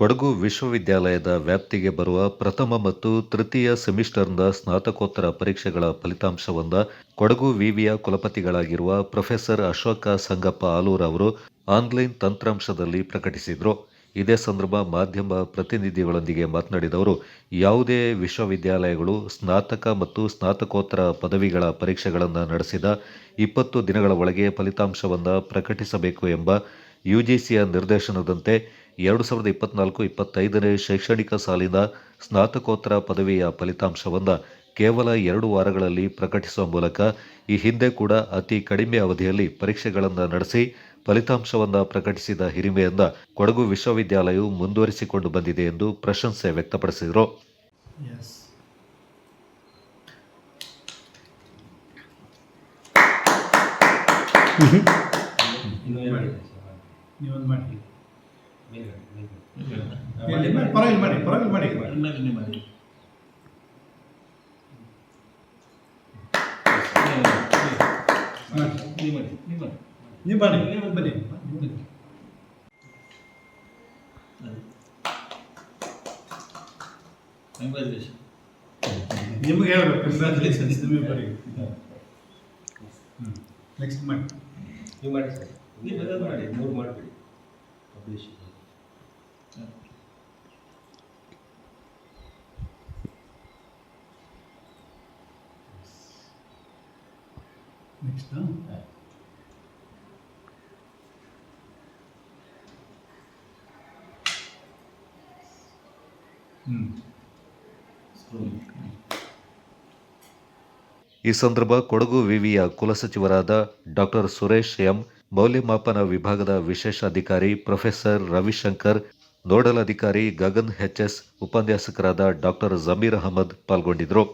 ಕೊಡಗು ವಿಶ್ವವಿದ್ಯಾಲಯದ ವ್ಯಾಪ್ತಿಗೆ ಬರುವ ಪ್ರಥಮ ಮತ್ತು ತೃತೀಯ ಸೆಮಿಸ್ಟರ್ನ ಸ್ನಾತಕೋತ್ತರ ಪರೀಕ್ಷೆಗಳ ಫಲಿತಾಂಶವನ್ನು ಕೊಡಗು ವಿವಿಯ ಕುಲಪತಿಗಳಾಗಿರುವ ಪ್ರೊಫೆಸರ್ ಅಶೋಕ ಸಂಗಪ್ಪ ಆಲೂರ್ ಅವರು ಆನ್ಲೈನ್ ತಂತ್ರಾಂಶದಲ್ಲಿ ಪ್ರಕಟಿಸಿದರು. ಇದೇ ಸಂದರ್ಭ ಮಾಧ್ಯಮ ಪ್ರತಿನಿಧಿಗಳೊಂದಿಗೆ ಮಾತನಾಡಿದವರು ಯಾವುದೇ ವಿಶ್ವವಿದ್ಯಾಲಯಗಳು ಸ್ನಾತಕ ಮತ್ತು ಸ್ನಾತಕೋತ್ತರ ಪದವಿಗಳ ಪರೀಕ್ಷೆಗಳನ್ನು ನಡೆಸಿದ ಇಪ್ಪತ್ತು ದಿನಗಳ ಒಳಗೆ ಫಲಿತಾಂಶವನ್ನು ಪ್ರಕಟಿಸಬೇಕು ಎಂಬ ಯುಜಿಸಿಯ ನಿರ್ದೇಶನದಂತೆ ಎರಡು ಸಾವಿರದ ಇಪ್ಪತ್ನಾಲ್ಕು ಇಪ್ಪತ್ತೈದನೇ ಶೈಕ್ಷಣಿಕ ಸಾಲಿನ ಸ್ನಾತಕೋತ್ತರ ಪದವಿಯ ಫಲಿತಾಂಶವನ್ನು ಕೇವಲ ಎರಡು ವಾರಗಳಲ್ಲಿ ಪ್ರಕಟಿಸುವ ಮೂಲಕ ಈ ಹಿಂದೆ ಕೂಡ ಅತಿ ಕಡಿಮೆ ಅವಧಿಯಲ್ಲಿ ಪರೀಕ್ಷೆಗಳನ್ನು ನಡೆಸಿ ಫಲಿತಾಂಶವನ್ನು ಪ್ರಕಟಿಸಿದ ಹಿರಿಮೆಯಿಂದ ಕೊಡಗು ವಿಶ್ವವಿದ್ಯಾಲಯವು ಮುಂದುವರಿಸಿಕೊಂಡು ಬಂದಿದೆ ಎಂದು ಪ್ರಶಂಸೆ ವ್ಯಕ್ತಪಡಿಸಿದರು. ನೀವೊಂದು ಮಾಡಿ, ಪರವಾಗಿಲ್ಲ ಮಾಡಿ ಪರವಾಗಿಲ್ಲ ಮಾಡಿ ಎಲ್ಲರನ್ನೇ ಮಾಡಿ. ಮಾಡಿ. ನೀವು ಮಾಡಿ ನೀವು ಮಾಡಿ ನೀವು ಮಾಡಿ ನೀವು ಬನ್ನಿ. ಕಂಗ್ರ್ಯಾಚುಲೇಷನ್ ನಿಮಗೆ ಹೇಳ್ಬೇಕು ಕಂಗ್ರ್ಯಾಚುಲೇಷನ್ಸ್ ನಿಮಗೆ ಬರೀ ನೆಕ್ಸ್ಟ್ ಮಾಡಿ. ನೀವು ಮಾಡಿ ಸರ್. ನೀವು ಮಾಡಿ ಮೂರು ಮಾಡಿಬಿಡಿ. ಪಬ್ಲಿಷ್ ಹ್ಞೂ ಈ ಸಂದರ್ಭ ಕೊಡಗು ವಿವಿಯ ಕುಲಸಚಿವರಾದ ಡಾಕ್ಟರ್ ಸುರೇಶ್ ಎಂ, ಮೌಲ್ಯಮಾಪನ ವಿಭಾಗದ ವಿಶೇಷ ಅಧಿಕಾರಿ ಪ್ರೊಫೆಸರ್ ರವಿಶಂಕರ್, ನೋಡಲ್ ಅಧಿಕಾರಿ ಗಗನ್ ಎಚ್ಎಸ್ ಉಪನ್ಯಾಸಕರಾದ ಡಾಕ್ಟರ್ ಜಮೀರ್ ಅಹಮದ್ ಪಾಲ್ಗೊಂಡಿದ್ದರು.